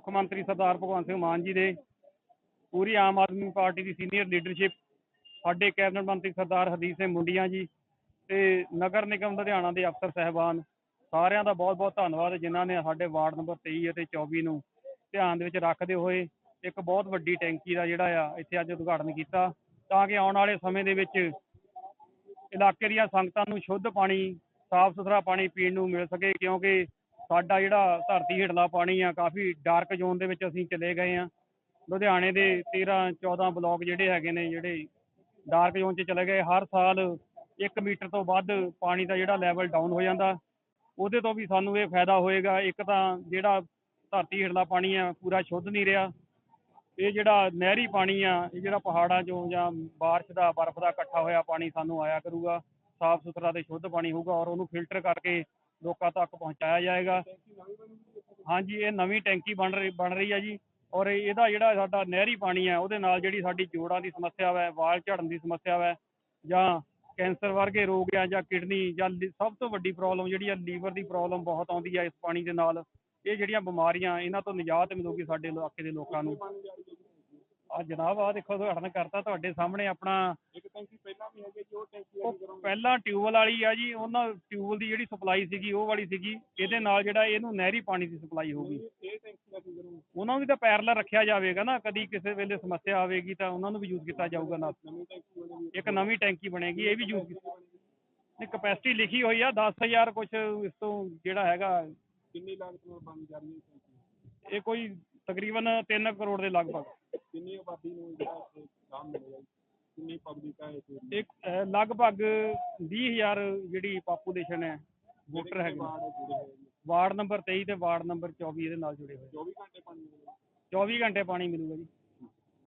ਮੁੱਖ ਮੰਤਰੀ ਸਰਦਾਰ ਭਗਵੰਤ ਸਿੰਘ ਮਾਨ ਜੀ ਦੇ, ਪੂਰੀ ਆਮ ਆਦਮੀ ਪਾਰਟੀ ਦੀ ਸੀਨੀਅਰ ਲੀਡਰਸ਼ਿਪ, ਸਾਡੇ ਕੈਬਨਿਟ ਮੰਤਰੀ ਸਰਦਾਰ ਹਰਦੀਪ ਸਿੰਘ ਮੁੰਡੀਆਂ ਜੀ ਤੇ ਨਗਰ ਨਿਗਮ ਲੁਧਿਆਣਾ ਦੇ ਅਫਸਰ ਸਹਿਬਾਨ, ਸਾਰਿਆਂ ਦਾ ਬਹੁਤ-ਬਹੁਤ ਧੰਨਵਾਦ ਜਿਨ੍ਹਾਂ ਨੇ ਸਾਡੇ ਵਾਰਡ ਨੰਬਰ 23 ਅਤੇ 24 ਨੂੰ ਧਿਆਨ ਦੇ ਵਿੱਚ ਰੱਖਦੇ ਹੋਏ ਇੱਕ ਬਹੁਤ ਵੱਡੀ ਟੈਂਕੀ ਦਾ ਜਿਹੜਾ ਆ ਇੱਥੇ ਅੱਜ ਉਦਘਾਟਨ ਕੀਤਾ ਤਾਂ ਕਿ ਆਉਣ ਵਾਲੇ ਸਮੇਂ ਦੇ ਵਿੱਚ ਇਲਾਕੇ ਦੀਆਂ ਸੰਗਤਾਂ ਨੂੰ ਸ਼ੁੱਧ ਪਾਣੀ, ਸਾਫ਼ ਸੁਥਰਾ ਪਾਣੀ ਪੀਣ ਨੂੰ ਮਿਲ ਸਕੇ ਕਿਉਂਕਿ ਸਾਡਾ ਜਿਹੜਾ ਧਰਤੀ ਹੇਠਲਾ ਪਾਣੀ ਆ, ਕਾਫੀ ਡਾਰਕ ਜ਼ੋਨ ਦੇ ਵਿੱਚ ਅਸੀਂ ਚਲੇ ਗਏ ਆ। ਲੁਧਿਆਣੇ ਦੇ 13 14 ਬਲਾਕ ਜਿਹੜੇ ਹੈਗੇ ਨੇ, ਜਿਹੜੇ ਡਾਰਕ ਜ਼ੋਨ 'ਚ ਚਲੇ ਗਏ। ਹਰ ਸਾਲ 1 ਮੀਟਰ ਤੋਂ ਵੱਧ ਪਾਣੀ ਦਾ ਜਿਹੜਾ ਲੈਵਲ ਡਾਊਨ ਹੋ ਜਾਂਦਾ। ਉਹਦੇ ਤੋਂ ਵੀ ਸਾਨੂੰ ਇਹ ਫਾਇਦਾ ਹੋਏਗਾ। ਇੱਕ ਤਾਂ ਜਿਹੜਾ ਧਰਤੀ ਹੇਠਲਾ ਪਾਣੀ ਆ, ਪੂਰਾ ਸ਼ੁੱਧ ਨਹੀਂ ਰਿਹਾ। ਇਹ ਜਿਹੜਾ ਨਹਿਰੀ ਪਾਣੀ ਆ, ਇਹ ਜਿਹੜਾ ਪਹਾੜਾਂ 'ਚੋਂ ਜਾਂ ਬਾਰਿਸ਼ ਦਾ, ਬਰਫ਼ ਦਾ ਇਕੱਠਾ ਹੋਇਆ ਪਾਣੀ ਸਾਨੂੰ ਆਇਆ ਕਰੂਗਾ। ਸਾਫ਼ ਸੁਥਰਾ ਤੇ ਸ਼ੁੱਧ ਪਾਣੀ ਹੋਊਗਾ ਔਰ ਉਹਨੂੰ ਫਿਲਟਰ ਕਰਕੇ ਲੋਕਾਂ ਤੱਕ ਪਹੁੰਚਾਇਆ ਜਾਏਗਾ। ਹਾਂਜੀ, ਇਹ ਨਵੀਂ ਟੈਂਕੀ ਬਣ ਰਹੀ ਬਣ ਰਹੀ ਹੈ ਜੀ। ਔਰ ਇਹਦਾ ਜਿਹੜਾ ਸਾਡਾ ਨਹਿਰੀ ਪਾਣੀ ਹੈ ਉਹਦੇ ਨਾਲ ਜਿਹੜੀ ਸਾਡੀ ਜੋੜਾਂ ਦੀ ਸਮੱਸਿਆ ਹੈ ਵਾਲ ਝੜਨ ਦੀ ਸਮੱਸਿਆ ਹੈ ਜਾਂ ਕੈਂਸਰ ਵਰਗੇ ਰੋਗ ਆ, ਜਾਂ ਕਿਡਨੀ, ਜਾਂ ਸਭ ਤੋਂ ਵੱਡੀ ਪ੍ਰੋਬਲਮ ਜਿਹੜੀ ਆ, ਲੀਵਰ ਦੀ ਪ੍ਰੋਬਲਮ ਬਹੁਤ ਆਉਂਦੀ ਹੈ ਇਸ ਪਾਣੀ ਦੇ ਨਾਲ। ਇਹ ਜਿਹੜੀਆਂ ਬਿਮਾਰੀਆਂ, ਇਹਨਾਂ ਤੋਂ ਨਿਜਾਤ ਮਿਲੂਗੀ ਸਾਡੇ ਇਲਾਕੇ ਦੇ ਲੋਕਾਂ ਨੂੰ। ਆ ਜਨਾਬ ਆ ਦੇਖੋ, ਉਦਘਾਟਨ ਕਰਤਾ ਤੁਹਾਡੇ ਸਾਹਮਣੇ ਆਪਣਾ। ਉਹ ਪਹਿਲਾਂ ਟਿਊਬਲ ਵਾਲੀ ਆ ਜੀ ਉਹਨਾਂ ਟਿਊਬਲ ਦੀ ਜਿਹੜੀ ਸਪਲਾਈ ਸੀਗੀ ਉਹ ਵਾਲੀ ਸੀਗੀ ਇਹਦੇ ਨਾਲ ਜਿਹੜਾ ਇਹਨੂੰ ਨਹਿਰੀ ਪਾਣੀ ਦੀ ਸਪਲਾਈ ਹੋਊਗੀ ਉਹਨਾਂ ਨੂੰ ਵੀ ਤਾਂ ਪੈਰਲਲ ਰੱਖਿਆ ਜਾਵੇਗਾ ਨਾ ਕਦੀ ਕਿਸੇ ਵੇਲੇ ਸਮੱਸਿਆ ਆਵੇਗੀ ਤਾਂ ਉਹਨਾਂ ਨੂੰ ਵੀ ਯੂਜ਼ ਕੀਤਾ ਜਾਊਗਾ ਬਣੀ ਇੱਕ ਨਵੀਂ ਟੈਂਕੀ ਬਣੇਗੀ ਇਹ ਵੀ ਯੂਜ਼ ਕੀਤੀ। ਕਪੈਸਿਟੀ ਲਿਖੀ ਹੋਈ ਆ 10000 ਕੁਝ ਇਸ ਤੋਂ ਜਿਹੜਾ ਹੈਗਾ। ਕਿੰਨੀ ਲਾਗਤ ਨਾਲ ਬਣ ਜਾ ਰਹੀ ਹੈ ਇਹ ਕੋਈ ਤਕਰੀਬਨ 3 ਕਰੋੜ ਦੇ ਲਗਭਗ। ਕਿੰਨੀ ਆਬਾਦੀ ਨੂੰ ਜਿਹੜਾ ਇੱਥੇ ਕੰਮ ਮਿਲੇਗਾ ਜੀ? ਕਿੰਨੀ ਪਬਲਿਕ ਹੈ ਇਸ ਏਰੀਏ ਇੱਕ ਅਹ, ਲਗਭਗ 20000 ਜਿਹੜੀ ਪਾਪੂਲੇਸ਼ਨ ਹੈ ਵੋਟਰ ਹੈਗੇ ਨੇ। ਵਾਰਡ ਜੁੜੇ ਹੋਏ ਨੇ। ਵਾਰਡ ਨੰਬਰ 23 ਤੇ ਵਾਰਡ ਨੰਬਰ 24 ਇਹਦੇ ਨਾਲ ਜੁੜੇ ਹੋਏ। 24 ਘੰਟੇ ਪਾਣੀ ਮਿਲੇਗਾ। 24 ਘੰਟੇ ਪਾਣੀ ਮਿਲੂਗਾ ਜੀ।